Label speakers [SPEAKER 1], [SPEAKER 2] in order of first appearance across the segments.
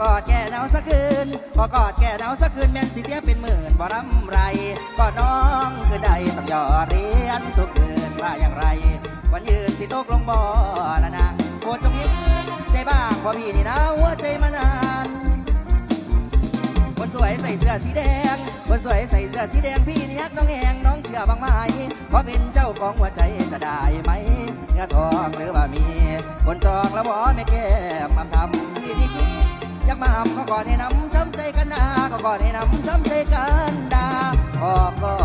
[SPEAKER 1] กอดแก่หนาสักคืนก็กอดแก่หนาสักคืนแม่นสิเสียเป็นหมื่นบ่รำไรก็น้องคือใดต้องยอเรียนทุกคืนว่าอย่างไรวันยืนสิตกลงบ่อละนางโปรดจงเห็นใจบ้างเพราะพี่นี่นะหัวใจมานานคนสวยใส่เสื้อสีแดง คนสวยใส่เสื้อสีแดงพี่นี่ฮักน้องแหงน้องเชื่อบางไหมเพราะเป็นเจ้าของหัวใจจะได้ไหมเนื้อทองหรือว่ามี คนจองแล้วบ่ไม่แก้มมาทำพี่นี่ คิดอยากมาหำก็ก่อนให้น้ำช้ำใจกันนาก็ก่อนให้น้ำช้ำใจกันดาออกกอ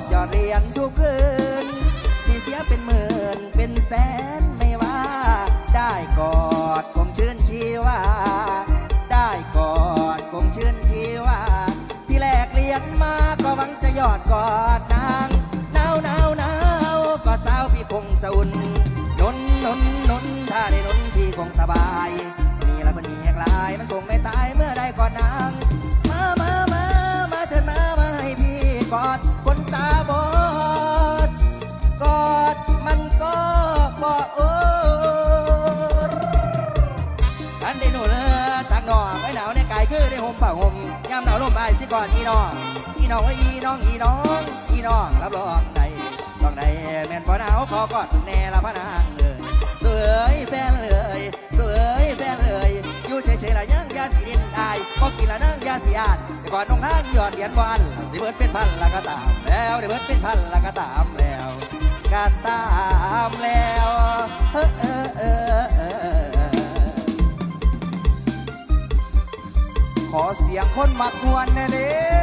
[SPEAKER 1] ดยอดเรียนทุกคืนที่เสียเป็นหมื่นเป็นแสนไม่ว่า ได้กอดคงชื่นชีว่าได้กอดคงชื่นชีว่าพี่แลกเรียนมาก็หวังจะยอดกอดนางหนาวหนาวหนาวก็สาวพี่คงจะอุ่นนนนนนนถ้าได้นนพี่คงสบาย กอดคนตาบอด กอดมันก็บอเอออันได้หนูเนอทางนอกไอ้หนาวในกายคือได้ห่มผ้าห่มยามหนาวลมไอ้สิก่อนอีน้องอีน้องอีน้องอีน้องอีน้องรับรองได้รองได้แม่นพอหนาวขอกอดแน่ละพะนางายก็กินละนั่งยาสีอานแต่ก่อนน้องห้างหยอดเหรียญบอลสิเบิดเป็นพันละก็ตามแล้วเดี๋ยวเบิดเป็นพันละก็ตามแล้วก็ตามแล้วเออเออเออเออ
[SPEAKER 2] ขอเสียงคนมักมวนแน่เลย